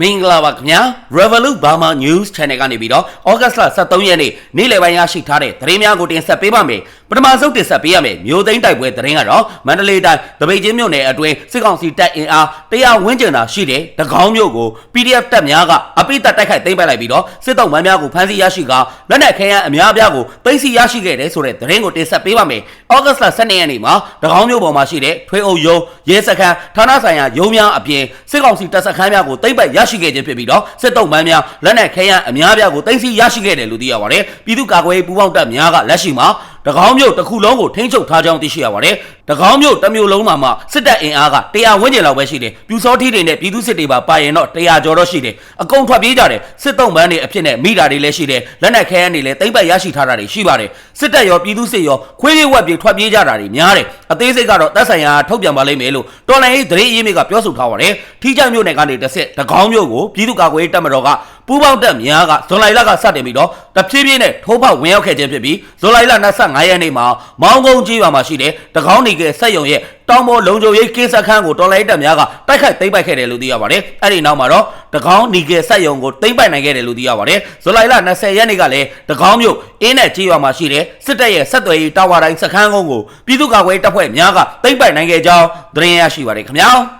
မင်္ဂလာပါခင်ဗျာ Revolut Burma News Channel ကနေပြီးတော့ဩဂတ်လ23ရက်နေ့နေ့လယ်ပိုင်းရရှိထားတဲ့သတင်းများကိုတင်ဆက်ပေးပါမယ် ပထမဆုံးတင်ဆက်ပေးရမယ်မြို့သိမ်းတိုက်ပွဲသတင်းကတော့မန္တလေးတိုင်းတပိတ်ချင်းမြို့နယ်အတွင်းစစ်ကောင်စီတပ်အင်အားတရားဝန်းကျင်သာရှိတဲ့တကောင်းမြို့ကို PDF တပ်များကအပိတပ်တိုက်ခိုက်သိမ်းပိုက်လိုက်ပြီးတော့စစ်တုံးမန်းများကိုဖမ်းဆီးရရှိကလက်နက်ခဲယမ်းအများအပြားကိုသိမ်းဆည်းရရှိခဲ့တယ်ဆိုတဲ့သတင်းကိုတင်ဆက်ပေးပါမယ်ဩဂတ်လ12ရက်နေ့မှာတကောင်းမြို့ပေါ်မှာရှိတဲ့ထွေးအုပ်ရုံးရဲစခန်းဌာနဆိုင်ရာရုံးများအပြင်စစ်ကောင်စီတပ်စခန်းများကိုသိမ်းပိုက်ရရှိခဲ့ခြင်းဖြစ်ပြီးတော့စစ်တုံးမန်းများလက်နက်ခဲယမ်းအများအပြားကိုသိမ်းဆည်းရရှိခဲ့တယ်လို့သိရပါတယ်ပြည်သူ့ကာကွယ်ရေးပူးပေါင်းတပ်များကလက်ရှိမှာ တကောင်းမြို့တစ်ခုလုံးကိုထိန်းချုပ်ထားကြောင်းသိရှိရပါတယ်။ တကောင်းမြို့တစ်မြို့လုံးမှာမှစစ်တပ်အင်အားက100ဝန်းကျင်လောက်ပဲရှိတယ်။ပြူစောထီးတွေနဲ့ပြည်သူစစ်တွေပါပါရင်တော့100ကျော်တော့ရှိတယ်။အကုန်ထွက်ပြေးကြတယ်။စစ်တုံးပန်းတွေအဖြစ်နဲ့မိတာတွေလည်းရှိတယ်။လက်နက်ခဲယမ်းတွေလည်းတိမ့်ပတ်ရရှိထားတာတွေရှိပါတယ်။စစ်တပ်ရောပြည်သူစစ်ရောခွေးလေးဝက်ပြေထွက်ပြေးကြတာတွေများတယ်။အသေးစိတ်ကတော့တပ်ဆိုင်ရာထုတ်ပြန်ပါလိမ့်မယ်လို့တော်လိုင်းရေးသတင်းရေးမြစ်ကပြောဆိုထားပါတယ်။ထီးချိုင်မြို့နယ်ကနေတစ်ဆက်တကောင်းမြို့ကိုပြည်သူ့ကာကွယ်ရေးတပ်မတော်ကပူးပေါင်းတပ်များကဇွန်လလကစတင်ပြီးတော့တဖြည်းဖြည်းနဲ့ထိုးဖောက်ဝင်ရောက်ခဲ့ခြင်းဖြစ်ပြီးဇွန်လလ25ရက်နေ့မှာမောင်းကုန်းကြီးရွာမှာရှိတဲ့တကောင်းနေကစက်ယုံရဲ့တောင်ပေါ်လုံခြုံရေးကင်းစခန်းကိုတော်လိုင်းတပ်များကတိုက်ခိုက်သိမ်းပိုက်ခဲ့တယ်လို့သိရပါတယ်။အဲ့ဒီနောက်မှာတော့တကောင်းနီကယ်စက်ယုံကိုသိမ်းပိုက်နိုင်ခဲ့တယ်လို့သိရပါတယ်။ဇူလိုင်လ20ရက်နေ့ကလည်းတကောင်းမြို့အင်းနဲ့ကြီးရွာမှာရှိတဲ့စစ်တပ်ရဲ့ဆက်သွယ်ရေးတာဝါတိုင်းစခန်းကုန်းကိုပြည်သူ့ကာကွယ်ရေးတပ်ဖွဲ့များကသိမ်းပိုက်နိုင်ခဲ့ကြောင်းသတင်းရရှိပါတယ်ခင်ဗျာ။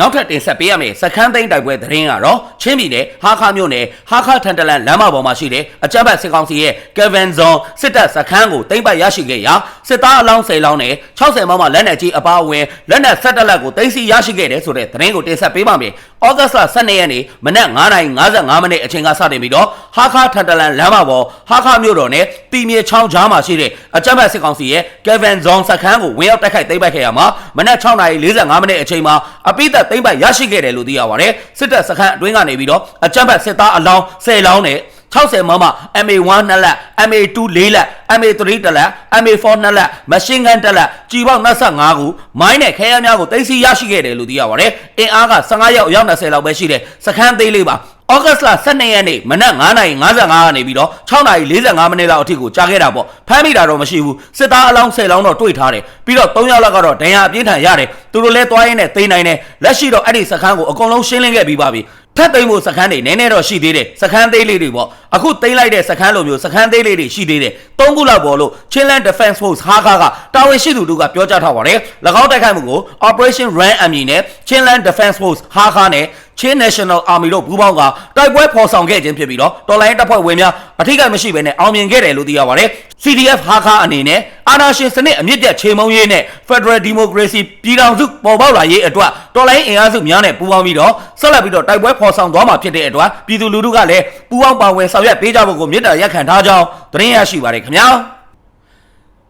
နောက်ထပ်တင်ဆက်ပေးရမယ့်စခန်းသိမ်းတိုက်ပွဲသတင်းကတော့ချင်းပြည်နယ်ဟာခါမြို့နယ်ဟာခါထန်တလန်လမ်းမပေါ်မှာရှိတဲ့အကြမ်းဖက်စစ်ကောင်စီရဲ့ကယ်ဗန်ဇွန်စစ်တပ်စခန်းကိုသိမ်းပိုက်ရရှိခဲ့ရာစစ်သားအလောင်း10လောင်းနဲ့60မမလက်နက်ကြီးအပါအဝင်လက်နက်17လက်ကိုသိမ်းဆည်းရရှိခဲ့တယ်ဆိုတဲ့သတင်းကိုတင်ဆက်ပေးပါမယ်။ ဩဂတ်စ်လ12ရက်နေ့မနက်9:55မိနစ်အချိန်ကစတင်ပြီးတော့ဟာခါထန်တလန်လမ်းမပေါ်ဟာခါမြို့တော်နဲ့တီမြေချောင်းကြားမှာရှိတဲ့အကြမ်းဖက်စစ်ကောင်စီရဲ့ကယ်ဗန်ဇွန်စခန်းကိုဝင်ရောက်တိုက်ခိုက်သိမ်းပိုက်ခဲ့ရမှာမနက်6:45မိနစ်အချိန်မှာအပိသက်သိမ်းပိုက်ရရှိခဲ့တယ်လို့သိရပါတယ်စစ်တပ်စခန်းအတွင်းကနေပြီးတော့အကြမ်းဖက်စစ်သားအလောင်း10လောင်းနဲ့ 60မမ MA1 နှစ်လက် MA2 ၄လက် MA3 တစ်လက် MA4 နှစ်လက်မရှင်းဂန်တစ်လက်ကြီပေါက်25ခုမိုင်းနဲ့ခဲယမ်းများကိုသိမ်းဆည်းရရှိခဲ့တယ်လို့သိရပါတယ်အင်အားက15ရောက်ရောက်20လောက်ပဲရှိတယ်စခန်းသေးလေးပါဩဂတ်လ12ရက်နေ့မနက်9:55ကနေပြီးတော့6:45မိနစ်လောက်အထိကိုကြာခဲ့တာပေါ့ဖမ်းမိတာတော့မရှိဘူးစစ်သားအလောင်း10လောင်းတော့တွေ့ထားတယ်ပြီးတော့3ယောက်လောက်ကတော့ဒဏ်ရာအပြင်းထန်ရတယ်သူတို့လည်းသွားရင်းနဲ့သိမ်းနိုင်တယ်လက်ရှိတော့အဲ့ဒီစခန်းကိုအကုန်လုံးရှင်းလင်းခဲ့ပြီးပါပြီ ထပ်သိမ်းဖို့စခန်းတွေနည်းနည်းတော့ရှိသေးတယ်စခန်းသေးလေးတွေပေါ့အခုသိမ်းလိုက်တဲ့စခန်းလိုမျိုးစခန်းသေးလေးတွေရှိသေးတယ်သုံးခုလောက်ပေါ်လို့ Chinland Defense Force ဟာခါကတာဝန်ရှိသူတို့ကပြောကြားထားပါတယ်၎င်းတိုက်ခိုက်မှုကို Operation Run အမည်နဲ့ Chinland Defense Force ဟာခါနဲ့ Chin National Army တို့ပူးပေါင်းကတိုက်ပွဲဖော်ဆောင်ခဲ့ခြင်းဖြစ်ပြီးတော့တော်လိုင်းတပ်ဖွဲ့ဝင်များအထိကိမရှိဘဲနဲ့အောင်မြင်ခဲ့တယ်လို့သိရပါတယ်။ CDF ဟာခါအနေနဲ့အာဏာရှင်စနစ်အမြင့်ပြတ်ချေမှုန်းရေးနဲ့ Federal Democracy ပြည်ထောင်စုပေါ်ပေါက်လာရေးအတွက်တော်လိုင်းအင်အားစုများနဲ့ပူးပေါင်းပြီးတော့ဆက်လက်ပြီးတော့တိုက်ပွဲဖော်ဆောင်သွားမှာဖြစ်တဲ့အတွက်ပြည်သူလူထုကလည်းပူးပေါင်းပါဝင်ဆောင်ရွက်ပေးကြဖို့ကိုမြစ်တာရက်ခံထားကြောင်းသတင်းရရှိပါတယ်ခင်ဗျာ။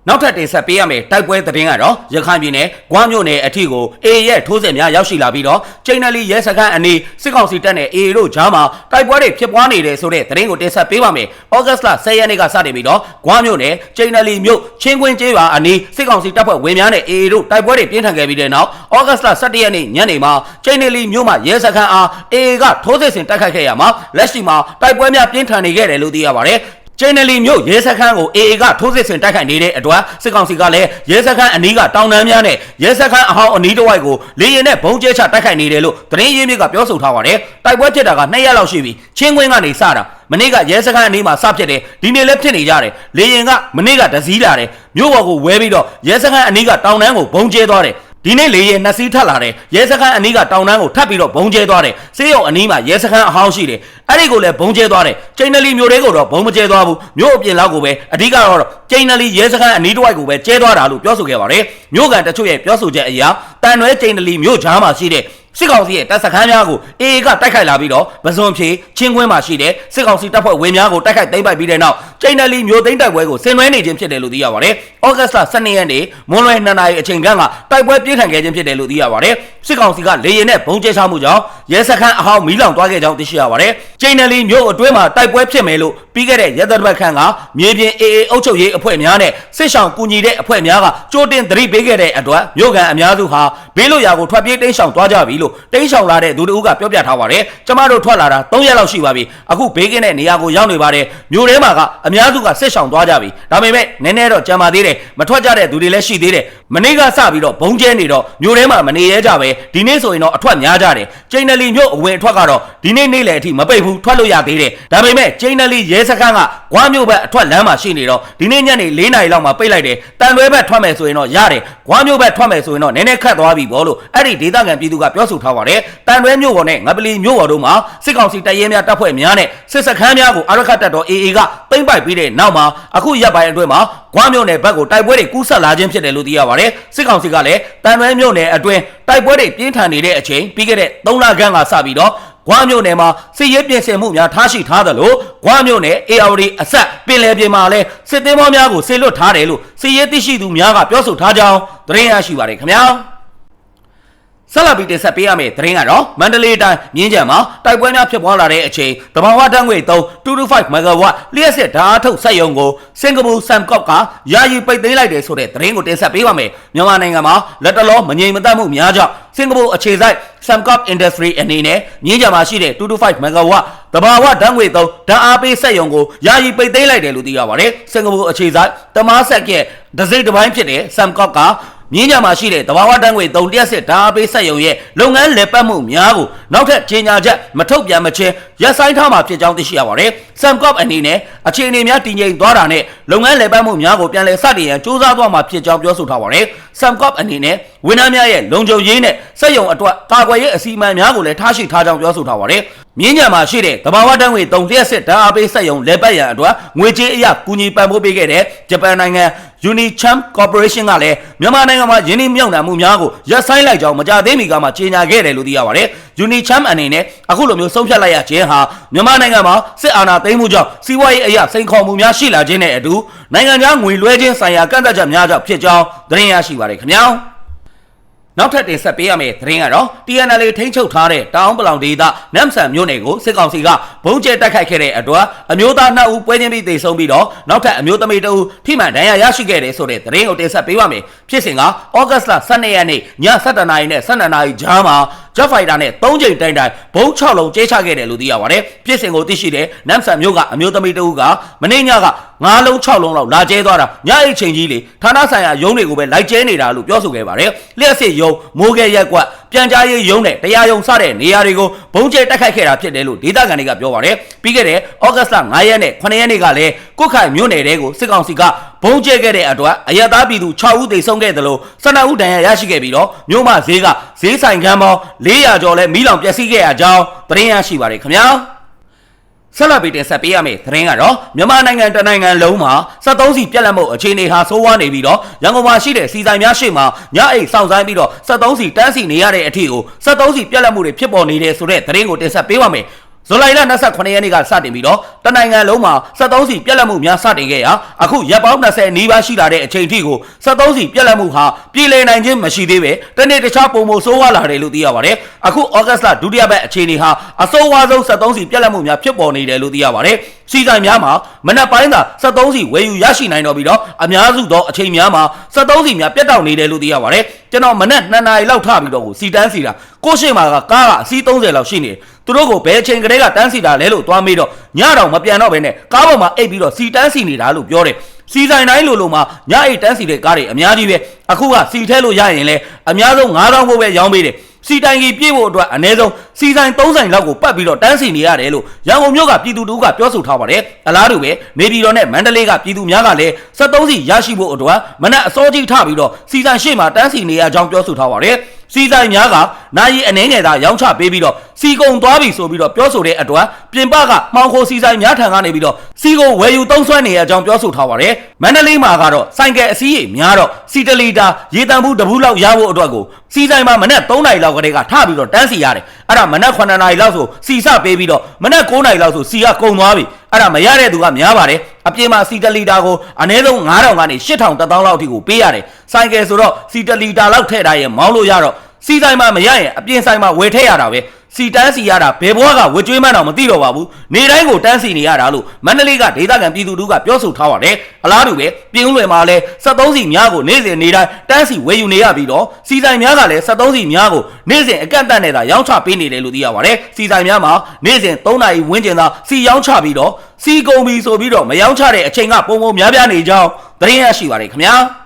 နောက်ထပ်တင်ဆက်ပေးရမယ့်တိုက်ပွဲသတင်းကတော့ရခိုင်ပြည်နယ်ဂွမ်းမြို့နယ်အထီကိုအေရဲ့ထိုးစစ်များရောက်ရှိလာပြီးတော့ချိန်နယ်လီရဲစခန်းအနီးစစ်ကောင်စီတပ်နဲ့အေတို့ကြားမှာတိုက်ပွဲတွေဖြစ်ပွားနေတယ်ဆိုတဲ့သတင်းကိုတင်ဆက်ပေးပါမယ်။ဩဂတ်စ်လ10ရက်နေ့ကစတင်ပြီးတော့ဂွမ်းမြို့နယ်ချိန်နယ်လီမြို့ချင်းကွင်းကျေးရွာအနီးစစ်ကောင်စီတပ်ဖွဲ့ဝင်များနဲ့အေတို့တိုက်ပွဲတွေပြင်းထန်ခဲ့ပြီးတဲ့နောက်ဩဂတ်စ်လ17ရက်နေ့ညနေမှာချိန်နယ်လီမြို့မှာရဲစခန်းအားအေကထိုးစစ်ဆင်တိုက်ခိုက်ခဲ့ရမှာလက်ရှိမှာတိုက်ပွဲများပြင်းထန်နေခဲ့တယ်လို့သိရပါတယ်။ ကျိန်နယ်လီမြို့ရဲစခန်းကို AA ကထိုးစစ်ဆင်တိုက်ခိုက်နေတဲ့အတွက်စစ်ကောင်စီကလည်းရဲစခန်းအနီးကတောင်တန်းများနဲ့ရဲစခန်းအဟောင်းအနီးတစ်ဝိုက်ကိုလေရင်နဲ့ဘုံကျဲချတိုက်ခိုက်နေတယ်လို့သတင်းရင်းမြစ်ကပြောဆိုထားပါတယ်တိုက်ပွဲဖြစ်တာက2ရက်လောက်ရှိပြီချင်းကွင်းကနေစတာမနေ့ကရဲစခန်းအနီးမှာစဖြစ်တယ်ဒီနေ့လည်းဖြစ်နေကြတယ်လေရင်ကမနေ့ကတစည်းလာတယ်မြို့ပေါ်ကိုဝဲပြီးတော့ရဲစခန်းအနီးကတောင်တန်းကိုဘုံကျဲသွားတယ် ဒီနေ့လေရင်နှစ်စီးထပ်လာတယ်ရဲစခန်းအနီးကတောင်တန်းကိုထပ်ပြီးတော့ဘုံကျဲသွားတယ်စေးရုံအနီးမှာရဲစခန်းအဟောင်းရှိတယ်အဲ့ဒီကိုလည်းဘုံကျဲသွားတယ်ကျိန်နလီမျိုးတွေကိုတော့ဘုံမကျဲသွားဘူးမြို့အပြင်လောက်ကိုပဲအဓိကတော့ကျိန်နလီရဲစခန်းအနီးတစ်ဝိုက်ကိုပဲကျဲသွားတာလို့ပြောဆိုခဲ့ပါတယ်မြို့ကန်တချို့ရဲ့ပြောဆိုချက်အရတန်ရွဲကျိန်နလီမြို့ကြားမှာရှိတဲ့ စစ်ကောင်စီရဲ့တပ်စခန်းများကိုအေအေကတိုက်ခိုက်လာပြီးတော့ပဇွန်ဖြေချင်းကွင်းမှာရှိတဲ့စစ်ကောင်စီတပ်ဖွဲ့ဝင်များကိုတိုက်ခိုက်သိမ်းပိုက်ပြီးတဲ့နောက်ကျိန်နယ်လီမျိုးသိမ်းတိုက်ပွဲကိုဆင်နွှဲနေခြင်းဖြစ်တယ်လို့သိရပါတယ်။ဩဂတ်စ်လ12ရက်နေ့မွန်းလွယ်2နာရီအချိန်ခန့်ကတိုက်ပွဲပြင်းထန်ခဲ့ခြင်းဖြစ်တယ်လို့သိရပါတယ်။စစ်ကောင်စီကလေရင်နဲ့ဘုံကျဲချမှုကြောင့်ရဲစခန်းအဟောင်းမီးလောင်သွားခဲ့ကြောင်းသိရှိရပါတယ်။ကျိန်နယ်လီမျိုးအတွင်းမှာတိုက်ပွဲဖြစ်မယ်လို့ပြီးခဲ့တဲ့ရဲတပ်ဖွဲ့ခန့်ကမြေပြင်အေအေအုပ်ချုပ်ရေးအဖွဲ့များနဲ့စစ်ဆောင်ကူညီတဲ့အဖွဲ့များကကြိုတင်သတိပေးခဲ့တဲ့အတွက်မြို့ကန်အများစုဟာဘေးလွတ်ရာကိုထွက်ပြေးတိမ်းရှောင်သွားကြပြီလို့တိမ်းရှောင်လာတဲ့သူတို့ကပြောပြထားပါတယ်ကျမတို့ထွက်လာတာ3ရက်လောက်ရှိပါပြီအခုဘေးကင်းတဲ့နေရာကိုရောက်နေပါတယ်မြို့ထဲမှာကအများစုကစစ်ရှောင်သွားကြပြီဒါပေမဲ့နည်းနည်းတော့ကြံပါသေးတယ်မထွက်ကြတဲ့သူတွေလည်းရှိသေးတယ်မနေ့ကစပြီးတော့ဘုံကျဲနေတော့မြို့ထဲမှာမနေရဲကြပဲဒီနေ့ဆိုရင်တော့အထွက်များကြတယ်ကျိန်နလီမြို့အဝင်အထွက်ကတော့ဒီနေ့နေ့လယ်အထိမပိတ်ဘူးထွက်လို့ရသေးတယ်ဒါပေမဲ့ကျိန်နလီရဲစခန်းကဂွားမြို့ဘက်အထွက်လမ်းမှာရှိနေတော့ဒီနေ့ညနေ4နာရီလောက်မှာပိတ်လိုက်တယ်တန်လွဲဘက်ထွက်မယ်ဆိုရင်တော့ရတယ်ဂွားမြို့ဘက်ထွက်မယ်ဆိုရင်တော့နည်းနည်းခတ်သွားပြီဘောလို့အဲ့ဒီဒေသခံပြည်သူကပြောဆိုထားပါတယ်တန်လွဲမြို့ပေါ်နဲ့ငပလီမြို့ပေါ်တို့မှာစစ်ကောင်စီတပ်ရဲများတပ်ဖွဲ့များနဲ့စစ်စခန်းများကိုအရခတ်တပ်တော် AA ကပိမ့်ပိုက်ပြီးတဲ့နောက်မှာအခုရက်ပိုင်းအတွင်းမှာဂွားမြို့နယ်ဘက်ကိုတိုက်ပွဲတွေကူးဆက်လာခြင်းဖြစ်တယ်လို့သိရပါတယ်စစ်ကောင်စီကလည်းတန်လွဲမြို့နယ်အတွင်းတိုက်ပွဲတွေပြင်းထန်နေတဲ့အချိန်ပြီးခဲ့တဲ့3လခန့်ကစပြီးတော့ဂွားမြို့နယ်မှာစစ်ရေးပြင်ဆင်မှုများထားရှိထားသလိုဂွားမြို့နယ် ARD အဆက်ပင်လယ်ပြင်မှာလည်းစစ်သေးဘောများကိုဆေလွတ်ထားတယ်လို့စစ်ရေးသိရှိသူများကပြောဆိုထားကြောင်းသတင်းရရှိပါတယ်ခင်ဗျာ ဆက်လက်ပြီးတင်ဆက်ပေးရမယ့်သတင်းကတော့မန္တလေးတိုင်းမြင်းကြံမှာတိုက်ပွဲများဖြစ်ပွားလာတဲ့အချိန်တဘာဝတန်းငွေ3 225 MW လျှက်စစ်ဓာတ်ထုတ်စက်ရုံကိုစင်ကာပူဆမ်ကော့ကယာယီပိတ်သိမ်းလိုက်တယ်ဆိုတဲ့သတင်းကိုတင်ဆက်ပေးပါမယ်မြန်မာနိုင်ငံမှာလက်တလောမငြိမ်မသက်မှုများကြောင့်စင်ကာပူအခြေစိုက် Samcop Industry အနေနဲ့မြင်းကြံမှာရှိတဲ့225 MW တဘာဝဓာတ်ငွေ3ဓာတ်အားပေးစက်ရုံကိုယာယီပိတ်သိမ်းလိုက်တယ်လို့သိရပါတယ်စင်ကာပူအခြေစိုက်တမားဆက်ကရဲ့ဒစိမ့်တစ်ပိုင်းဖြစ်တဲ့ Samcop က မြင်းကြမှာရှိတဲ့တဘာဝတန်းငွေ3လျှက်စစ်ဓာတ်အားပေးစက်ရုံရဲ့လုပ်ငန်းလည်ပတ်မှုများကိုနောက်ထပ်ကြေညာချက်မထုတ်ပြန်မချင်းရပ်ဆိုင်းထားမှာဖြစ်ကြောင်းသိရှိရပါတယ်။ Samcop အနေနဲ့အခြေအနေများတည်ငြိမ်သွားတာနဲ့လုပ်ငန်းလည်ပတ်မှုများကိုပြန်လည်စတင်ရန်စ조사သွားမှာဖြစ်ကြောင်းပြောဆိုထားပါတယ်။ Samcop အနေနဲ့ဝန်ထမ်းများရဲ့လုံခြုံရေးနဲ့စက်ရုံအတွက်ကာကွယ်ရေးအစီအမံများကိုလည်းထားရှိထားကြောင်းပြောဆိုထားပါတယ်။မြင်းညာမှာရှိတဲ့တဘာဝတန်းငွေ3လျှက်စစ်ဓာတ်အားပေးစက်ရုံလည်ပတ်ရန်အတွက်ငွေကြေးအရကူညီပံ့ပိုးပေးခဲ့တဲ့ဂျပန်နိုင်ငံ Unichamp Corporation ကလည်းမြန်မာနိုင်ငံမှာယင်းနှိမ့်မြောက်နှံမှုများကိုရပ်ဆိုင်းလိုက်ကြောင်းမကြသေးမီကမှကြေညာခဲ့တယ်လို့သိရပါတယ်။ Unichamp အနေနဲ့အခုလိုမျိုးဆုံးဖြတ်လိုက်ရခြင်းဟာမြန်မာနိုင်ငံမှာစစ်အာဏာသိမ်းမှုကြောင့်စီးပွားရေးအရာစိန်ခေါ်မှုများရှိလာခြင်းနဲ့အတူနိုင်ငံခြားငွေလွှဲခြင်းဆိုင်ရာကန့်သတ်ချက်များကြောင့်ဖြစ်ကြောင်းသတင်းရရှိပါတယ်ခင်ဗျာ။ နောက်ထပ်တင်ဆက်ပေးရမယ့်သတင်းကတော့ TNL ထိန်းချုပ်ထားတဲ့တောင်ပလောင်ဒေသနမ်ဆန်မြို့နယ်ကိုစစ်ကောင်စီကဘုံကျဲတိုက်ခိုက်ခဲ့တဲ့အတွက်အမျိုးသား2ဦးပွဲချင်းပြီးတေဆုံးပြီးတော့နောက်ထပ်အမျိုးသမီး2ဦးထိမှန်ဒဏ်ရာရရှိခဲ့တယ်ဆိုတဲ့သတင်းကိုတင်ဆက်ပေးပါမယ်ဖြစ်စဉ်ကဩဂတ်စ်လ12ရက်နေ့ည7:00နာရီနဲ့12:00နာရီကြားမှာဂျက်ဖိုက်တာနဲ့3ချိန်တိုင်တိုင်ဘုံ6လုံးကျဲချခဲ့တယ်လို့သိရပါတယ်ဖြစ်စဉ်ကိုသိရှိတဲ့နမ်ဆန်မြို့ကအမျိုးသမီး2ဦးကမနေ့ညက9လုံး6လုံးလောက်လာကျဲသွားတာညအိတ်ချိန်ကြီးလေဌာနဆိုင်ရာရုံးတွေကိုပဲလိုက်ကျဲနေတာလို့ပြောဆိုခဲ့ပါတယ်လျှက်စစ်ရုံးမိုးကဲရက်ကွက်ပြန်ကြားရေးရုံးနဲ့တရားရုံးစတဲ့နေရာတွေကိုဘုံကျဲတက်ခိုက်ခဲ့တာဖြစ်တယ်လို့ဒေသခံတွေကပြောပါတယ်ပြီးခဲ့တဲ့ဩဂတ်စ်လ9ရက်နဲ့9ရက်နေ့ကလည်းကုတ်ခိုင်မြို့နယ်တဲကိုစစ်ကောင်စီကဘုံကျဲခဲ့တဲ့အတွက်အရသာပြည်သူ6ဦးသေဆုံးခဲ့တယ်လို့12ဦးဒဏ်ရာရရှိခဲ့ပြီးတော့မြို့မဈေးကဈေးဆိုင်ခန်းပေါင်း400ကျော်လဲမီးလောင်ပျက်စီးခဲ့ရကြောင်းသတင်းရရှိပါတယ်ခင်ဗျာ ဆက်လက်ပြီးတင်ဆက်ပေးရမယ့်သတင်းကတော့မြန်မာနိုင်ငံတနိုင်ငံလုံးမှာ73စီပြက်လက်မှုအခြေအနေဟာဆိုးဝါးနေပြီးတော့ရန်ကုန်မှာရှိတဲ့စီဆိုင်များရှိမှညအိတ်စောင့်ဆိုင်ပြီးတော့73စီတန်းစီနေရတဲ့အထိကို73စီပြက်လက်မှုတွေဖြစ်ပေါ်နေတဲ့ဆိုတဲ့သတင်းကိုတင်ဆက်ပေးပါမယ် ဇူလိုင်လ28ရက်နေ့ကစတင်ပြီးတော့တနိုင်ငံလုံးမှာ73စီပြက်လက်မှုများစတင်ခဲ့ရာအခုရက်ပေါင်း20နီးပါးရှိလာတဲ့အချိန်ထိကို73စီပြက်လက်မှုဟာပြည်လည်နိုင်ခြင်းမရှိသေးပဲတနေ့တခြားပုံမဆိုးဝါးလာတယ်လို့သိရပါတယ်အခုဩဂတ်လဒုတိယပတ်အခြေအနေဟာအဆိုးဝါးဆုံး73စီပြက်လက်မှုများဖြစ်ပေါ်နေတယ်လို့သိရပါတယ်စီဆိုင်များမှာမနက်ပိုင်းသာ73စီဝယ်ယူရရှိနိုင်တော့ပြီးတော့အများစုသောအချိန်များမှာ73စီများပြတ်တောက်နေတယ်လို့သိရပါတယ်ကျွန်တော်မနက်2နာရီလောက်ထပြီးတော့ကိုစီတန်းစီတာကိုရှိမှာကကားကအစီး30လောက်ရှိနေတယ် သူတို့ကိုဘယ်အချိန်ကလေးကတန်းစီတာလဲလို့သွားမေးတော့ညတော့မပြန်တော့ဘဲနဲ့ကားပေါ်မှာအိပ်ပြီးတော့စီတန်းစီနေတာလို့ပြောတယ်စီဆိုင်တိုင်းလိုလိုမှာညအိတ်တန်းစီတဲ့ကားတွေအများကြီးပဲအခုကစီထဲလို့ရရင်လဲအများဆုံး9000ဘိုးပဲရောင်းပေးတယ်စီတိုင်ကြီးပြေးဖို့အတွက်အ ਨੇ ဆုံး စီဆိုင်3ဆိုင်လောက်ကိုပတ်ပြီးတော့တန်းစီနေရတယ်လို့ရန်ကုန်မြို့ကပြည်သူတို့ကပြောဆိုထားပါတယ်အလားတူပဲနေပြည်တော်နဲ့မန္တလေးကပြည်သူများကလည်း73စီရရှိဖို့အတွက်မနက်အစောကြီးထပြီးတော့စီဆိုင်ရှေ့မှာတန်းစီနေရကြောင်းပြောဆိုထားပါတယ်စီဆိုင်များကနိုင်ရီအနေငယ်သာရောင်းချပေးပြီးတော့စီကုံသွားပြီဆိုပြီးတော့ပြောဆိုတဲ့အတွက်ပြင်ပကမှောင်ခိုစီဆိုင်များထံကနေပြီးတော့စီကုံဝယ်ယူသုံးစွဲနေရကြောင်းပြောဆိုထားပါတယ်မန္တလေးမှာကတော့ဆိုင်ကယ်အစည်းရေများတော့စီတလီတာရေတံဘူးတဘူးလောက်ရဖို့အတွက်ကိုစီဆိုင်မှာမနက်3နာရီလောက်ကတည်းကထပြီးတော့တန်းစီရတယ်အဲ့ဒါမနက်9နာရီလောက်ဆိုစီစပေးပြီးတော့မနက်9နာရီလောက်ဆိုစီကကုံသွားပြီအဲ့ဒါမရတဲ့သူကများပါတယ်အပြင်မှာစီတလီတာကိုအနည်းဆုံး9000ကနေ8000တသောင်းလောက်အထိကိုပေးရတယ်ဆိုင်ကယ်ဆိုတော့စီတလီတာလောက်ထည့်ထားရင်မောင်းလို့ရတော့စီဆိုင်မှာမရရင်အပြင်ဆိုင်မှာဝယ်ထည့်ရတာပဲ စီတန်းစီရတာဘယ်ဘွားကဝကြွေးမှန်းတော့မသိတော့ပါဘူးနေတိုင်းကိုတန်းစီနေရတာလို့မန္တလေးကဒေသခံပြည်သူတို့ကပြောဆိုထားပါတယ်အလားတူပဲပြင်းဦးလွယ်မှာလည်း73စီများကိုနေ့စဉ်နေတိုင်းတန်းစီဝယ်ယူနေရပြီးတော့စီဆိုင်များကလည်း73စီများကိုနေ့စဉ်အကန့်အသတ်နဲ့သာရောင်းချပေးနေတယ်လို့သိရပါတယ်စီဆိုင်များမှာနေ့စဉ်3နာရီဝန်းကျင်သာစီရောင်းချပြီးတော့စီကုန်ပြီဆိုပြီးတော့မရောင်းချတဲ့အချိန်ကပုံပုံများပြားနေကြောင်းသတင်းရရှိပါတယ်ခင်ဗျာ